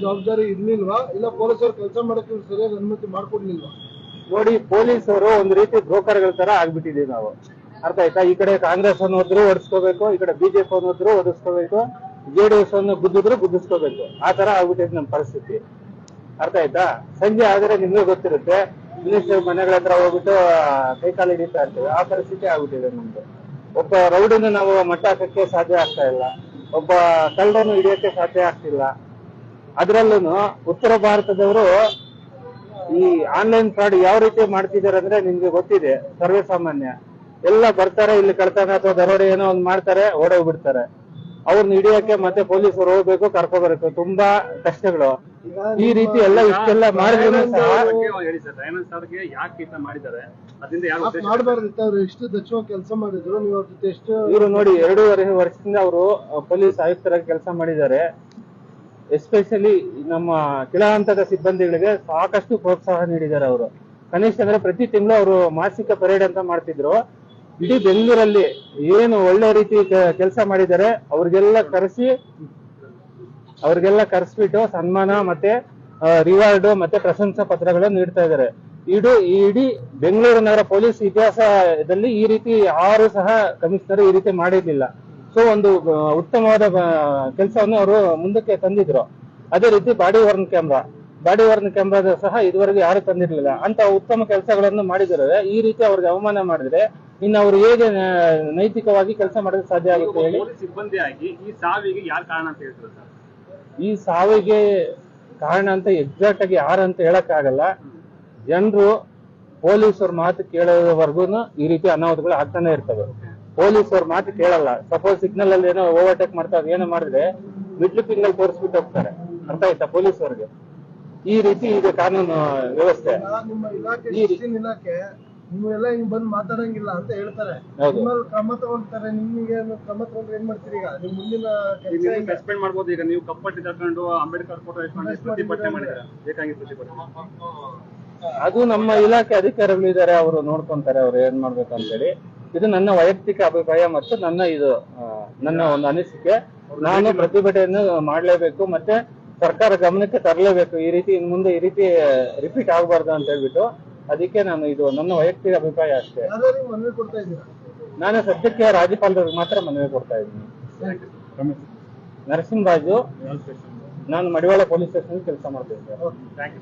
ಜವಾಬ್ದಾರಿ ಇರ್ಲಿಲ್ವಾ? ಇಲ್ಲ ಪೊಲೀಸರು ಕೆಲಸ ಮಾಡಕ್ಕೆ ಸರಿಯಾಗಿ ಅನುಮತಿ ಮಾಡ್ಕೊಡ್ಲಿಲ್ವಾ? ನೋಡಿ, ಪೊಲೀಸರು ಒಂದ್ ರೀತಿ ಬ್ರೋಕರ್ಗಳ ತರ ಆಗ್ಬಿಟ್ಟಿದೀವಿ ನಾವು. ಅರ್ಥ ಆಯ್ತಾ? ಈ ಕಡೆ ಕಾಂಗ್ರೆಸ್ ಅನ್ನು ಹೋದ್ರು ಓಡಿಸ್ಕೋಬೇಕು ಈ ಕಡೆ ಬಿಜೆಪಿ ಅನ್ನು ಹೋದ್ರು ಡಿ ಜೆಡಿಎಸ್ ಅನ್ನು ಗುದ್ದಿದ್ರು ಗುದ್ದಿಸ್ಕೋಬೇಕು. ಆ ತರ ಆಗ್ಬಿಟ್ಟಿದೆ ನಮ್ಮ ಪರಿಸ್ಥಿತಿ. ಅರ್ಥ ಆಯ್ತಾ? ಸಂಜೆ ಆದ್ರೆ ನಿಮ್ಗೆ ಗೊತ್ತಿರುತ್ತೆ, ಮಿನಿಸ್ಟರ್ ಮನೆಗಳ ಹತ್ರ ಹೋಗ್ಬಿಟ್ಟು ಕೈಕಾಲು ಹಿಡಿತಾ ಇರ್ತೇವೆ. ಆ ಪರಿಸ್ಥಿತಿ ಆಗ್ಬಿಟ್ಟಿದೆ ನಮ್ದು. ಒಬ್ಬ ರೌಡನ್ನು ನಾವು ಮಟ್ಟ ಹಾಕಕ್ಕೆ ಸಾಧ್ಯ ಆಗ್ತಾ ಇಲ್ಲ. ಒಬ್ಬ ಕಳ್ಳನ್ನು ಹಿಡಿಯಕ್ಕೆ ಸಾಧ್ಯ ಆಗ್ತಿಲ್ಲ. ಅದ್ರಲ್ಲೂ ಉತ್ತರ ಭಾರತದವರು ಈ ಆನ್ಲೈನ್ ಫ್ರಾಡ್ ಯಾವ ರೀತಿ ಮಾಡ್ತಿದ್ದಾರೆ ಅಂದ್ರೆ ನಿಮ್ಗೆ ಗೊತ್ತಿದೆ ಸರ್ವೇ ಸಾಮಾನ್ಯ. ಎಲ್ಲ ಬರ್ತಾರೆ ಇಲ್ಲಿ ಕಳ್ತಾನ ಅಥವಾ ದರೋಡೆ ಏನೋ ಒಂದ್ ಮಾಡ್ತಾರೆ ಓಡೋಗ್ಬಿಡ್ತಾರೆ. ಅವ್ರನ್ನ ಹಿಡಿಯಕ್ಕೆ ಮತ್ತೆ ಪೊಲೀಸರು ಹೋಗ್ಬೇಕು ಕರ್ಕೊಬರ್ಬೇಕು. ತುಂಬಾ ಕಷ್ಟಗಳು. ಈ ರೀತಿ ಎಲ್ಲ ಇಷ್ಟೆಲ್ಲ ಮಾಡಿದ್ರು ಇವರು ನೋಡಿ ಎರಡೂವರೆ ವರ್ಷದಿಂದ ಅವರು ಪೊಲೀಸ್ ಆಯುಕ್ತರಾಗಿ ಕೆಲಸ ಮಾಡಿದ್ದಾರೆ. ಎಸ್ಪೆಷಲಿ ನಮ್ಮ ಕೆಳ ಹಂತದ ಸಿಬ್ಬಂದಿಗಳಿಗೆ ಸಾಕಷ್ಟು ಪ್ರೋತ್ಸಾಹ ನೀಡಿದ್ದಾರೆ ಅವರು. ಕನಿಷ್ಠ ಅಂದ್ರೆ ಪ್ರತಿ ತಿಂಗಳು ಅವರು ಮಾಸಿಕ ಪರೇಡ್ ಅಂತ ಮಾಡ್ತಿದ್ರು. ಇಡೀ ಬೆಂಗಳೂರಲ್ಲಿ ಏನು ಒಳ್ಳೆ ರೀತಿ ಕೆಲಸ ಮಾಡಿದ್ದಾರೆ, ಅವ್ರಿಗೆಲ್ಲ ಕರೆಸಿ, ಅವ್ರಿಗೆಲ್ಲ ಕರೆಸ್ಬಿಟ್ಟು ಸನ್ಮಾನ ಮತ್ತೆ ರಿವಾರ್ಡ್ ಮತ್ತೆ ಪ್ರಶಂಸಾ ಪತ್ರಗಳನ್ನು ನೀಡ್ತಾ ಇದ್ದಾರೆ. ಇಡೀ ಇಡೀ ಬೆಂಗಳೂರು ನಗರ ಪೊಲೀಸ್ ಇತಿಹಾಸದಲ್ಲಿ ಈ ರೀತಿ ಯಾರು ಸಹ ಕಮಿಷನರ್ ಈ ರೀತಿ ಮಾಡಿರ್ಲಿಲ್ಲ. ಸೊ ಒಂದು ಉತ್ತಮವಾದ ಕೆಲಸವನ್ನು ಅವರು ಮುಂದಕ್ಕೆ ತಂದಿದ್ರು. ಅದೇ ರೀತಿ body worn camera. Body worn ಕ್ಯಾಮ್ರಾದ ಸಹ ಇದುವರೆಗೆ ಯಾರು ತಂದಿರಲಿಲ್ಲ. ಅಂತ ಉತ್ತಮ ಕೆಲಸಗಳನ್ನು ಮಾಡಿದರೆ ಈ ರೀತಿ ಅವ್ರಿಗೆ ಅವಮಾನ ಮಾಡಿದ್ರೆ ಇನ್ನು ಅವರು ಹೇಗೆ ನೈತಿಕವಾಗಿ ಕೆಲಸ ಮಾಡಲು ಸಾಧ್ಯ ಆಗುತ್ತೆ ಹೇಳಿ? ಸಿಬ್ಬಂದಿ ಆಗಿ ಈ ಸಾವಿಗೆ ಯಾರು ಕಾರಣ ಅಂತ ಹೇಳ್ತಾರೆ ಸರ್? ಈ ಸಾವಿಗೆ ಕಾರಣ ಅಂತ ಎಕ್ಸಾಕ್ಟ್ ಆಗಿ ಯಾರು ಅಂತ ಹೇಳಕ್ ಆಗಲ್ಲ ಜನರು ಪೊಲೀಸರ ಮಾತು ಕೇಳೋವರೆಗೂ ಈ ರೀತಿ ಅನಾಹುತಗಳು ಆಗ್ತಾನೆ ಇರ್ತವೆ. ಪೊಲೀಸರ ಮಾತು ಕೇಳಲ್ಲ. ಸಪೋಸ್ ಸಿಗ್ನಲ್ ಅಲ್ಲಿ ಏನೋ ಓವರ್ಟೇಕ್ ಮಾಡ್ತಾರೆ ಏನೋ ಮಾಡಿದ್ರೆ ಮಿಡ್ಲ್ ಫಿಂಗಲ್ ತೋರಿಸ್ಬಿಟ್ಟು ಹೋಗ್ತಾರೆ. ಅರ್ಥ ಆಯ್ತಾ ಅವ್ರಿಗೆ? ಈ ರೀತಿ ಇದೆ ಕಾನೂನು ವ್ಯವಸ್ಥೆ. ನಿಮ್ಮ ಇಲಾಖೆ ಶಿಕ್ಷಣ ಇಲಾಖೆ ನಿಮ್ಮೆಲ್ಲ ಹಿಂಗ್ ಬಂದ್ ಮಾತಾಡಂಗಿಲ್ಲ ಅಂತ ಹೇಳ್ತಾರೆ. ಹೌದು. ನಿಮ್ಮಲ್ಲಿ ಕ್ರಮ ತಗೊಂತಾರೆ ನಿಮಗೆ ಕ್ರಮ ತಗೊಂಡ್ರೆ ಏನ್ ಮಾಡ್ತೀರಿ ಈಗ? ನಿಮ್ ಮುಂದಿನ ಈಗ ಕೆಲಸ ನೀವು ಸಸ್ಪೆಂಡ್ ಮಾಡ್ಬೋದು ಈಗ ನೀವು ಕಪ್ಪಟ್ಟಿ ತಕೊಂಡು ಅಂಬೇಡ್ಕರ್ ಫೋಟೋ ಇಟ್ಕೊಂಡು ಪ್ರತಿಭಟನೆ ಮಾಡಿದ್ರೆ ಬೇಕಾಗಿ ಪ್ರತಿಭಟನೆ. ಅದು ನಮ್ಮ ಇಲಾಖೆ ಅಧಿಕಾರಿಗಳು ಇದ್ದಾರೆ ಅವರು ನೋಡ್ಕೊಂತಾರೆ ಅವ್ರು ಏನ್ ಮಾಡ್ಬೇಕು ಅಂತೇಳಿ ಇದು ನನ್ನ ವೈಯಕ್ತಿಕ ಅಭಿಪ್ರಾಯ ಮತ್ತು ನನ್ನ ಇದು ನನ್ನ ಒಂದು ಅನಿಸಿಕೆ. ನಾನು ಪ್ರತಿಭಟನೆಯನ್ನು ಮಾಡಲೇಬೇಕು ಮತ್ತೆ ಸರ್ಕಾರ ಗಮನಕ್ಕೆ ತರಲೇಬೇಕು. ಈ ರೀತಿ ಇನ್ ಮುಂದೆ ಈ ರೀತಿ ರಿಪೀಟ್ ಆಗಬಾರ್ದು ಅಂತ ಹೇಳ್ಬಿಟ್ಟು ಅದಕ್ಕೆ ನಾನು ಇದು ನನ್ನ ವೈಯಕ್ತಿಕ ಅಭಿಪ್ರಾಯ ಅಷ್ಟೇ. ನಾನು ಸದ್ಯಕ್ಕೆ ರಾಜ್ಯಪಾಲರಿಗೆ ಮಾತ್ರ ಮನವಿ ಕೊಡ್ತಾ ಇದ್ದೀನಿ. ನರಸಿಂಹರಾಜು ನಾನು ಮಡಿವಾಳ ಪೊಲೀಸ್ ಸ್ಟೇಷನ್ ಕೆಲಸ ಮಾಡ್ತಾ ಸರ್ ಥ್ಯಾಂಕ್ ಯು.